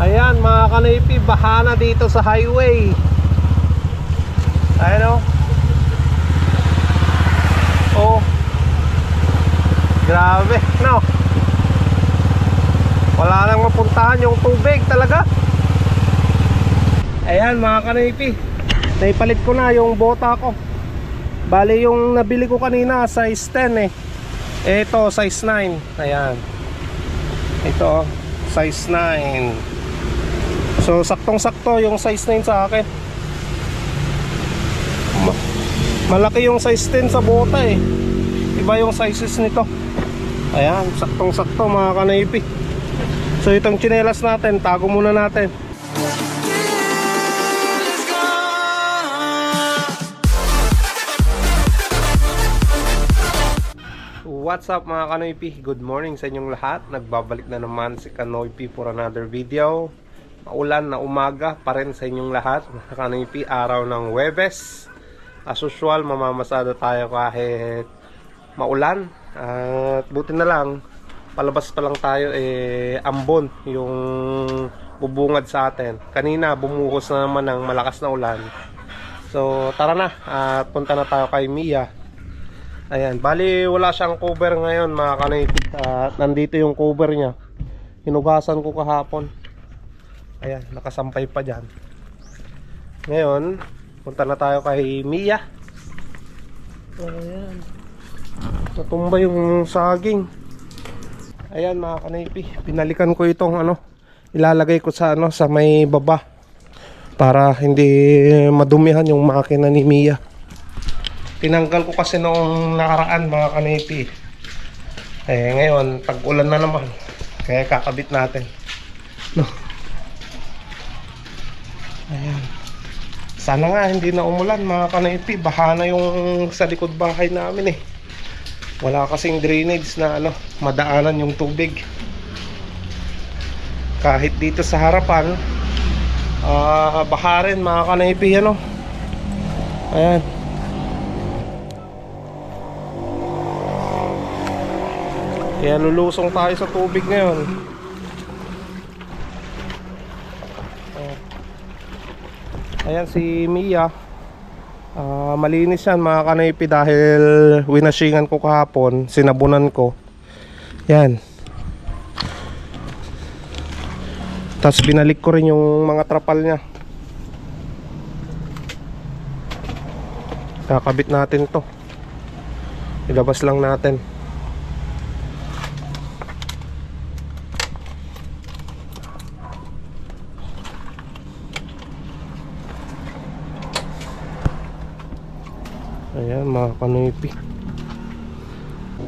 Ayan mga kanipi, bahana dito sa highway. Ayan o. Oh. Grabe, no? Wala nang mapuntahan yung tubig talaga. Ayan mga kanipi, naipalit ko na yung bota ko. Bali yung nabili ko kanina size 10 eh. Ito size 9. Ayan. Ito size 9. So saktong-sakto yung size 9 sa akin. Ma- Malaki yung size 10 sa bota eh. Iba yung sizes nito. Ayan, saktong-sakto mga kanaypi. So itong tsinelas natin, tago muna natin. What's up mga Kanoypi? Good morning sa inyong lahat. Nagbabalik na naman si Kanoypi for another video. Maulan na umaga pa rin sa inyong lahat. Mga Kanoypi, araw ng Webes. As usual, mamamasada tayo kahit maulan. At buti na lang, palabas pa lang tayo eh ambon yung bubungad sa atin. Kanina bumuhos na naman ng malakas na ulan. So tara na at punta na tayo kay Mia. Ayan, bali wala siyang cover ngayon mga kanitik at nandito yung cover niya. Hinugasan ko kahapon. Ayan, nakasampay pa dyan. Ngayon, punta na tayo kay Mia. Ayan. Natumba yung saging. Ayan mga kanipi, pinalikan ko itong ano, ilalagay ko sa ano sa may baba para hindi madumihan yung makina ni Mia. Tinanggal ko kasi noong nakaraan mga kanipi. Eh ngayon, tag-ulan na naman. Kaya kakabit natin. No. Ayan. Sana nga hindi na umulan mga kanipi. Baha na yung sa likod bahay namin eh. Wala kasing drainage na ano, madaanan yung tubig. Kahit dito sa harapan, ah baha rin mga kanipi ano. Ayan. Kaya lulusong tayo sa tubig ngayon. Oh. Ayan si Mia. Ah, malinis yan mga kanaypi dahil winashingan ko kahapon, sinabunan ko. Yan. Tapos binalik ko rin yung mga trapal niya. Kakabit natin to. Ilabas lang natin. Ayan mga kanipi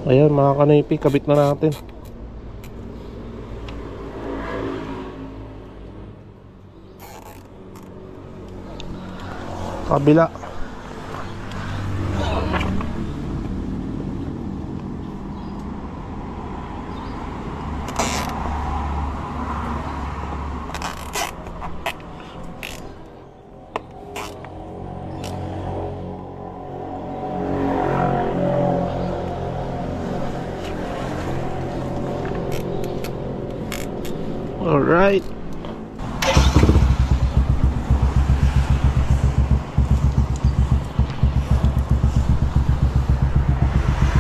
Ayan mga kanipi Kabit na natin. Kabila Alright.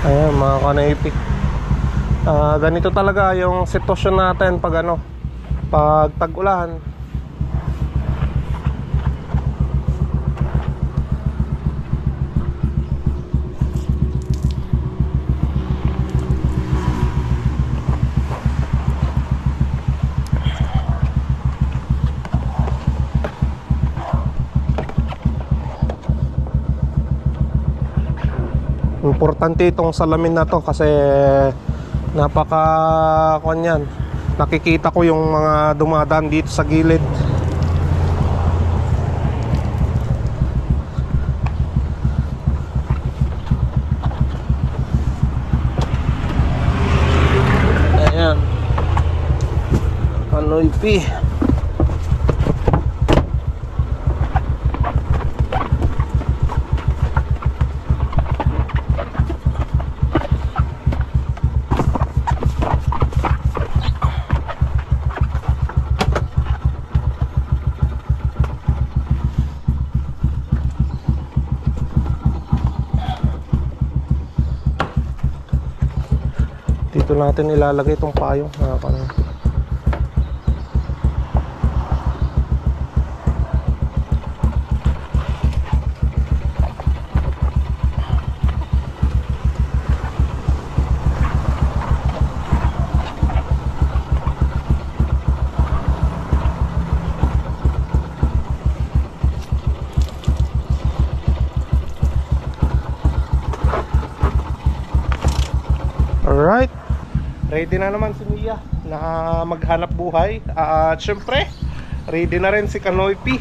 Ayan mga kanaipik Ah, Ganito talaga yung sitwasyon natin pag ano Pag tag-ulan Importante itong salamin na to kasi napaka kanyan. Nakikita ko yung mga dumadaan dito sa gilid. Ayan. Panoy P. natin ilalagay itong payong. Mga Ready na naman si Mia na maghanap buhay. At syempre, ready na rin si Kanoy P.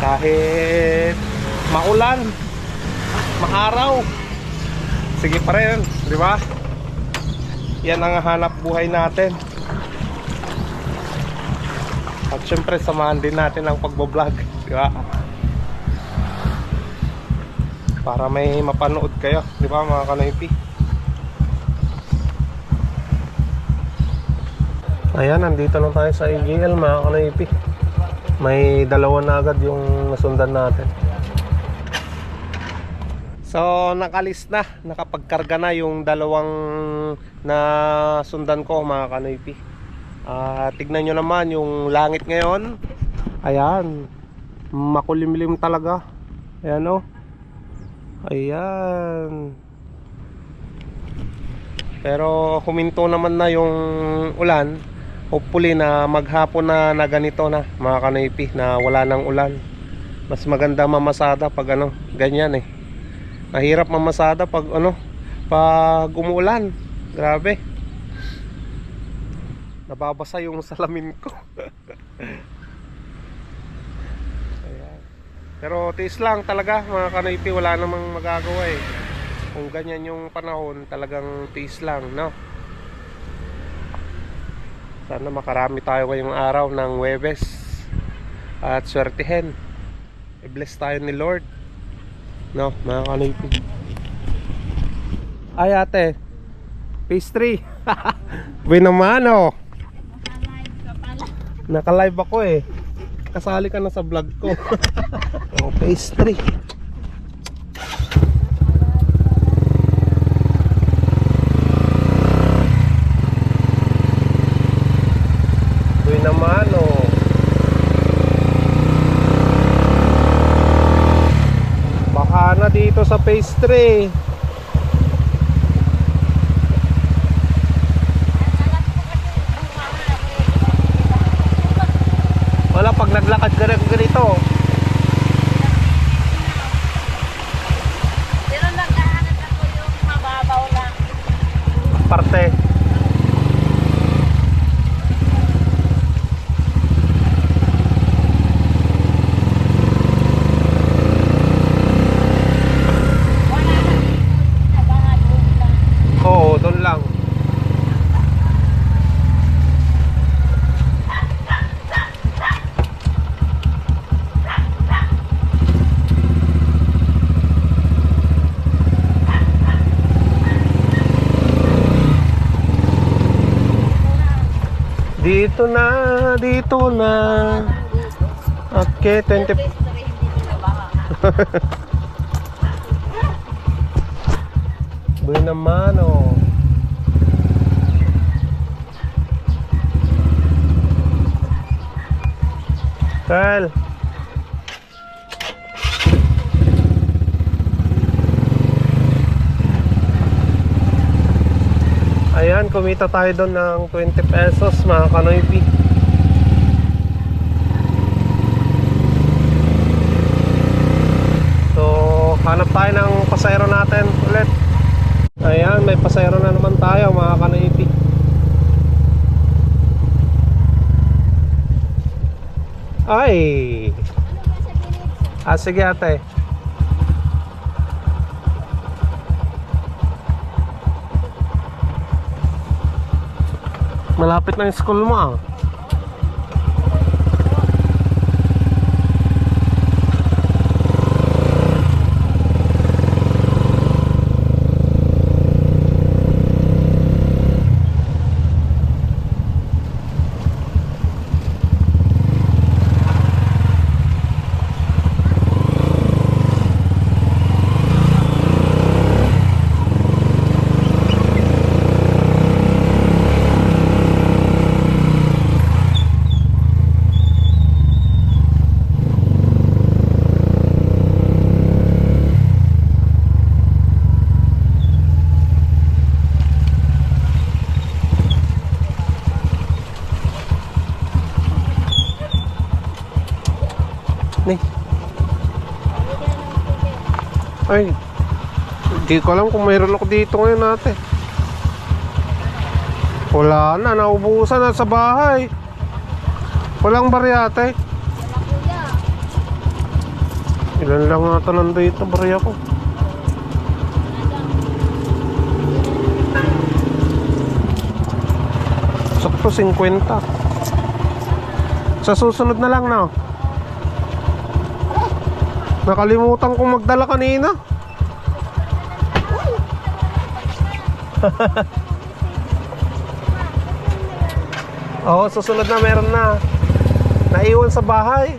Kahit maulan, maaraw. Sige pa rin, di ba? Yan ang hanap buhay natin. At syempre, samahan din natin ang pagbablog, di ba? Para may mapanood kayo, di ba mga Kanoy P? Ayan, nandito na tayo sa IGL mga kanaypi. May dalawa na agad yung nasundan natin. So, nakalis na. Nakapagkarga na yung dalawang na sundan ko mga kanaypi. Ah, tignan nyo naman yung langit ngayon. Ayan. Makulimlim talaga. Ayan o. Ayan. Pero huminto naman na yung ulan. Hopefully na maghapon na na ganito na mga kanaypi na wala nang ulan. Mas maganda mamasada pag ano, ganyan eh. Mahirap mamasada pag ano, pag umuulan. Grabe. Nababasa yung salamin ko. Pero tiis lang talaga mga kanaypi, wala namang magagawa eh kung ganyan yung panahon talagang tiis lang no sana makarami tayo ngayong araw ng Webes. At swertihin. I-bless tayo ni Lord. No mga kanaypi. Ay ate. Pastry binamano naka-live ako eh. Kasali ka na sa vlog ko. Oh, pastry Uy naman oh. Baka na dito sa pastry. Wala pag naglakad ka rin ganito. Pero naghahanap ako yung mababaw lang. Parte. Wala na dito. Naghahanap lang. Oo, doon lang. Dito na, dito na. Okay, 20 Pero history, hindi ko nabaha. Buhay naman oh. Kyle. Ayan, kumita tayo doon ng 20 pesos mga kanoypi. So, hanap tayo ng pasayro natin ulit. Ayan, may pasayro na naman tayo mga kanoypi. Ay! Ah, sige ate. Malapit na yung school mo ah. Hindi ko alam kung mayroon ako dito ngayon ate. Wala na, naubusan na sa bahay. Walang barya ate. Ilan lang ata nandito barya ko. Sakto 50. Sa susunod na lang na. Nakalimutan kong magdala kanina. Oo, susunod na meron na. Naiwan sa bahay.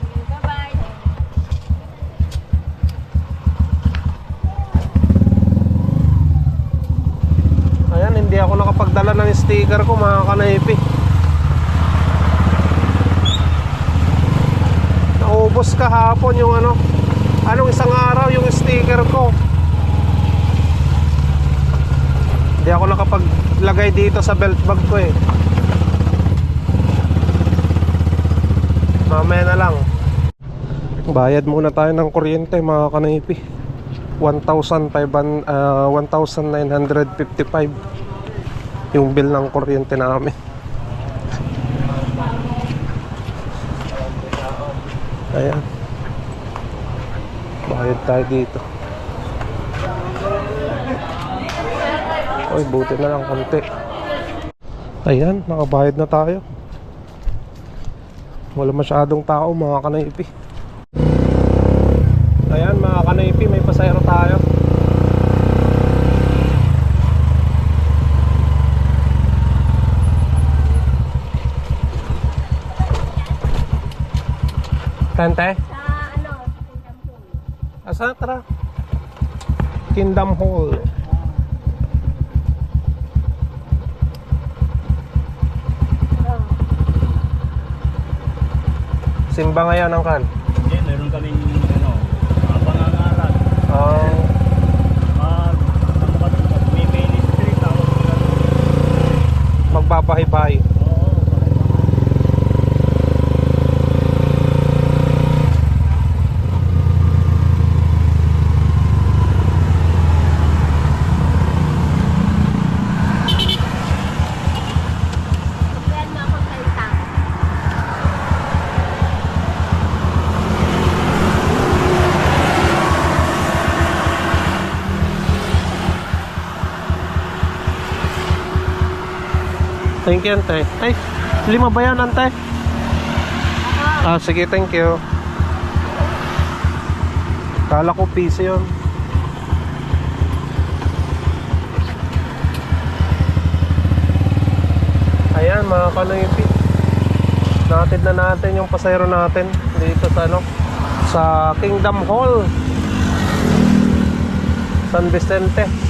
Ayan, hindi ako nakapagdala ng sticker ko mga kanaypi. Naubos kahapon yung ano, anong isang araw yung sticker ko. Hindi ako nakapaglagay dito sa belt bag ko eh. Mamaya na lang. Bayad muna tayo ng kuryente mga kanaypi. 1,500 ah, 1,955 yung bill ng kuryente namin. Ayan. Bayad tayo dito. Oy, buti na lang konti. Ayan, nakabayad na tayo. Wala masyadong tao mga kanaypi. Ayan mga kanaypi, may pasayro tayo. Kante? Sa ano, Singapore. Asa tara? Kingdom Hall. Simba ngayon ang kan. Hindi, meron kaming ano, mga pangangaral. Ang Mag, ano Thank you, ante. Ay, lima ba yan, ante? Ah, sige, thank you. Kala ko piso yun. Ayan, mga kanoypi. Natid na natin yung pasayro natin dito sa ano, sa Kingdom Hall. San Vicente.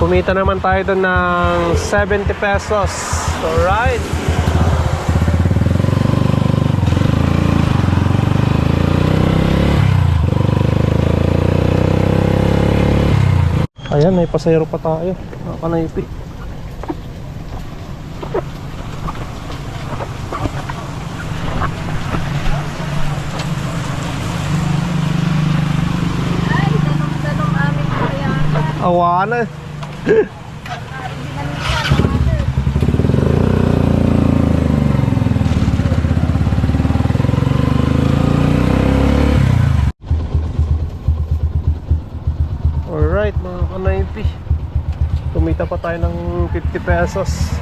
Kumita naman tayo doon ng 70 pesos. Alright. Ayan, may pasayro pa tayo. Ganong-ganong aming kaya. Awana. Alright mga kanaypi Kumita pa tayo ng 50 pesos.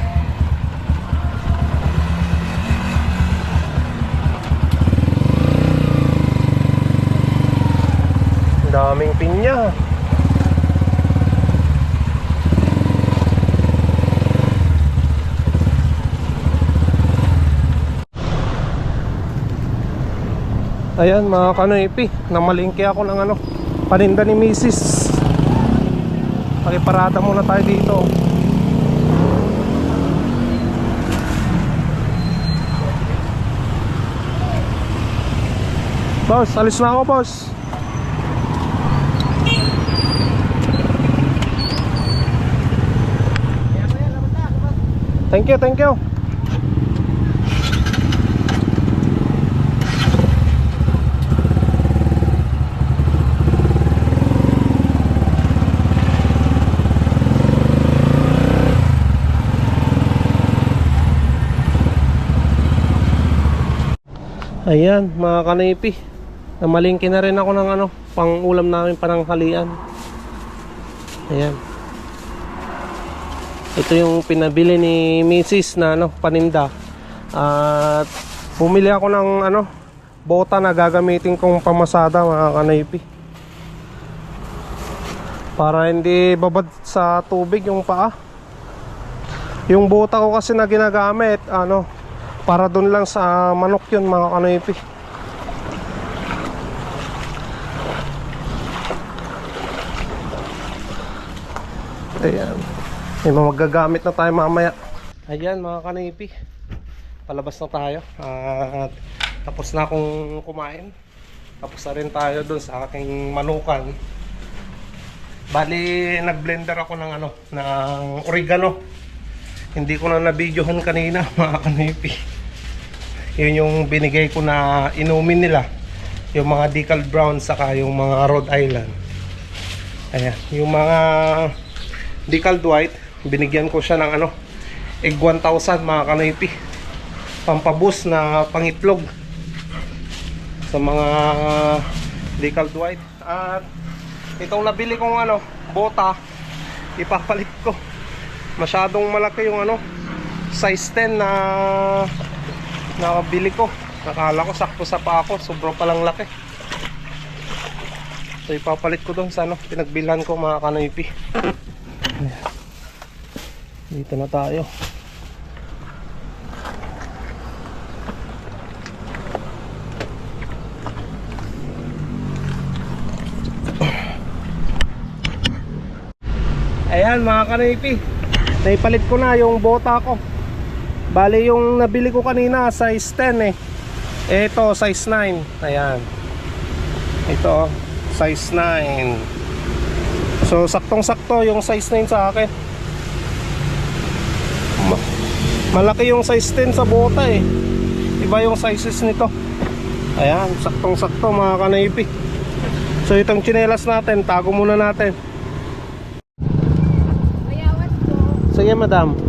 Ang daming pinya Ayan mga kanoipi, namalingki ako ng ano, paninda ni Mrs. Pakiparada muna tayo dito. Boss, alis na ako boss. Thank you, thank you. Ayan, mga kanipi. Namalingki na rin ako ng ano, pang ulam namin pananghalian. Ayan. Ito yung pinabili ni Mrs. na ano, paninda. At bumili ako ng ano, bota na gagamitin kong pamasada mga kanipi. Para hindi babad sa tubig yung paa. Yung bota ko kasi na ginagamit, ano, para doon lang sa manok yun mga kanipi. Ayan. May magagamit na tayo mamaya. Ayan mga kanipi. Palabas na tayo. At tapos na akong kumain. Tapos na rin tayo doon sa aking manukan. Bali, nag-blender ako ng ano, ng oregano. Hindi ko na nabidyohan kanina, mga kanipi. Yun yung binigay ko na inumin nila. Yung mga decal brown saka yung mga Rhode Island. Ayan, yung mga decal white, binigyan ko siya ng ano, egg 1000 mga kanipi. Pampabus na pangitlog sa mga decal white. At itong nabili kong ano, bota, ipapalit ko. Masyadong malaki yung ano, size 10 na nakabili ko. Nakala ko sakto sa pa ako, sobrang palang laki. So ipapalit ko doon sa ano, pinagbilhan ko mga kanoypi. Dito na tayo. Ayan mga kanipi Naipalit ko na yung bota ko Bali yung nabili ko kanina size 10 eh. Ito size 9 Ayan. Ito size 9 So saktong sakto yung size 9 sa akin. Ma- Malaki yung size 10 sa bota eh. Iba yung sizes nito. Ayan saktong sakto mga kanipi So itong chinelas natin Tago muna natin. Sige, madam.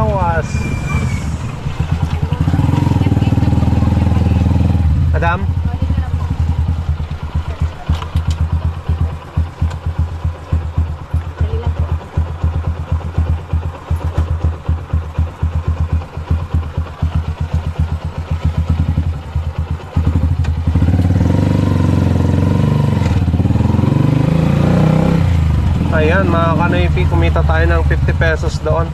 Bayawas. Madam? Ayan, mga kanoypi, kumita tayo ng 50 pesos doon.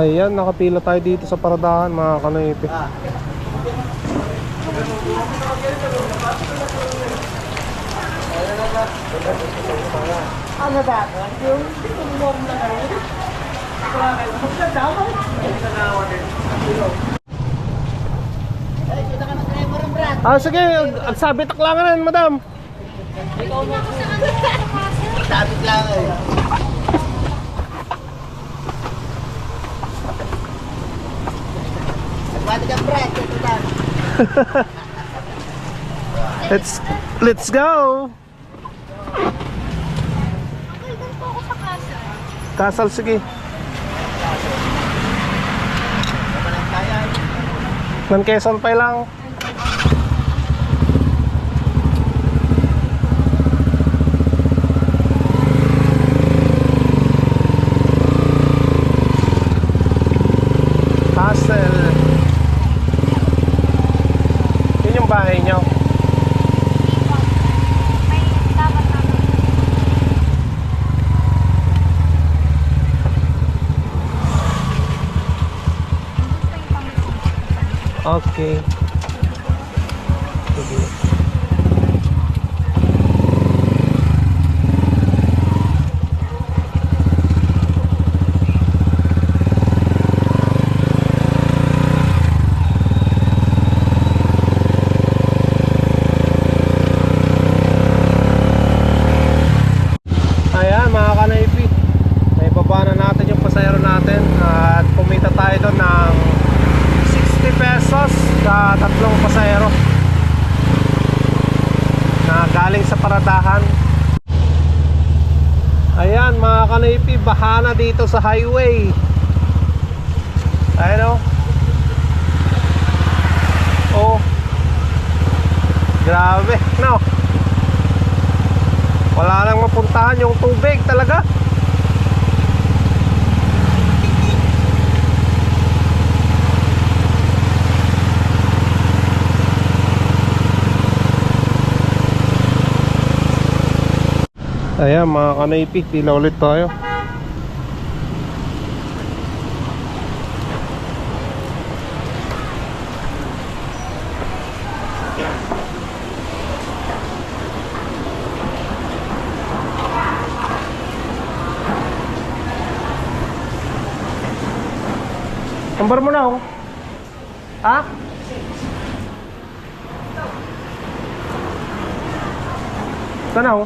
Ayan, nakapila tayo dito sa paradahan, mga kanoypi. Ano ba? Yung tumulong na kayo? Ay, kita ka na driver ng brat. Ah, sige, ag- sabi taklangan madam. Sabit lang eh. Nagpati ka brat. Ito lang. Let's, let's go! Kasal, sige. Nan Quezon pa lang. Okay. Dito sa highway. Ayan o. Oh. Grabe, no? Wala nang mapuntahan yung tubig talaga. Ayan mga kanaypi, pila ulit tayo. Number mo na ako. Ha? Saan ako?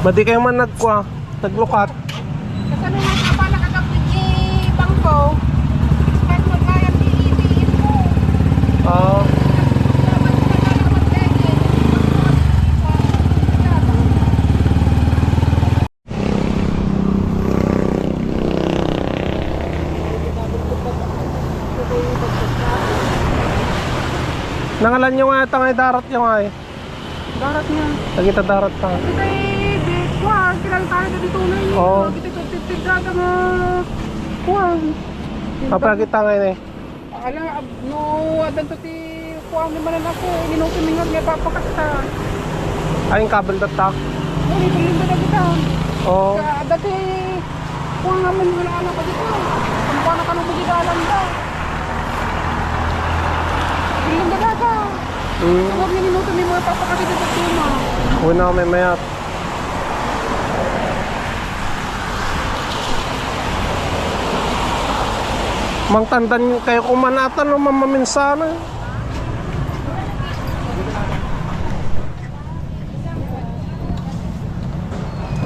Ba't di kayo man nagkwa, naglukat? Kasi may nakapa nakakapit di bangko. Kahit magkaya piitiin mo. Ah, Dapat ko na mag-legend. Nangalan nyo nga tangay darat nyo nga eh. Darat niya. Nagita darat ta. Kita big kuwan. Kinang tayo na dito na yun. Oo. Apa kita ngayon eh. Ala, ab- no, adan to ti kuwan ni manan ako. Minuto mingar nga papakasta. Ay, yung kabel data. No, dito lindo na kita. Oo. Ka dati kuwan naman wala anak ko dito. Kung paano ka nung magigalan ka. Lindo na ka. Mm. Huwag niya minuto may mga papakasta dito sa tuma. Uwi na ako may mayat. Mang tandan kayo kumanatan o mamaminsana.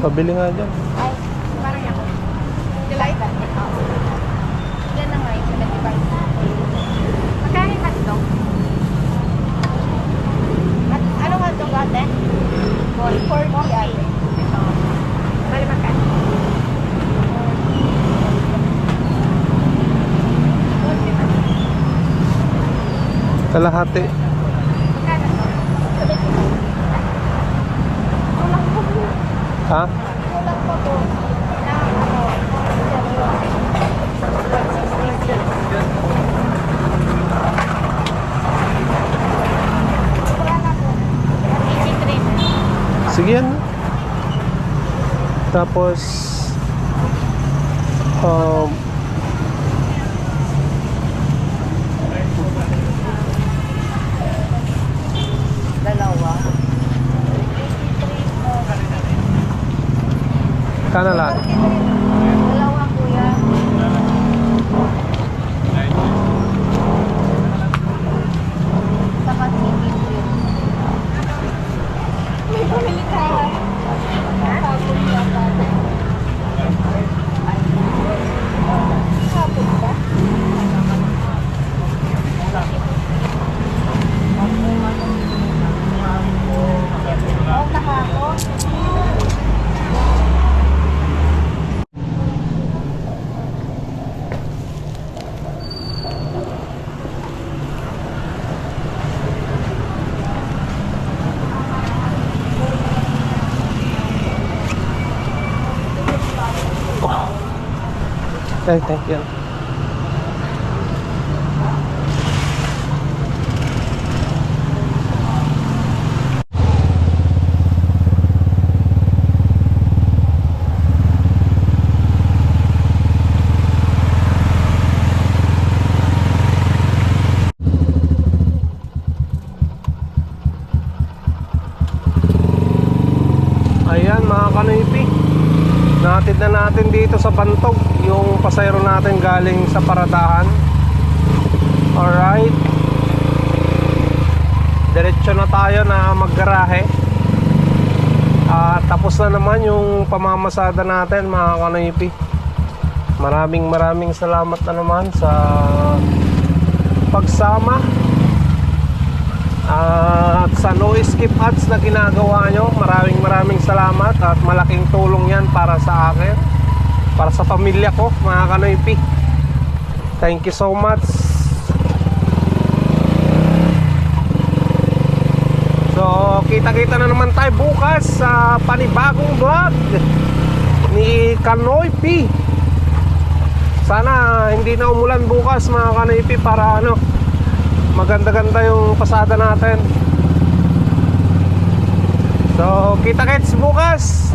Pabili nga dyan. Ay, parang ako. Delight. Yan na nga yung pinag-ibay. Magkano yung hotdog? At, anong hotdog ate? 40 ay. Bali magkano? Kalahati. Magkano to? Kulang po po. Ha? Kulang po po. Na ano? Wala na po. 83. Sige yan. Tapos um, Dalawa. Kana lang. Dalawa Okay, thank you. Natin dito sa Bantog Yung pasayro natin galing sa Paradahan Alright diretso na tayo na maggarahe. At tapos na naman yung pamamasada natin mga kanoypi. Maraming maraming salamat na naman sa pagsama at sa no skip ads na ginagawa nyo. Maraming maraming salamat at malaking tulong yan para sa akin. Para sa pamilya ko mga kanoypi. Thank you so much. So, kita-kita na naman tayo bukas sa panibagong vlog ni Kanoy P. Sana hindi na umulan bukas mga Kanoy P para ano, maganda-ganda yung pasada natin. So, kita-kits bukas.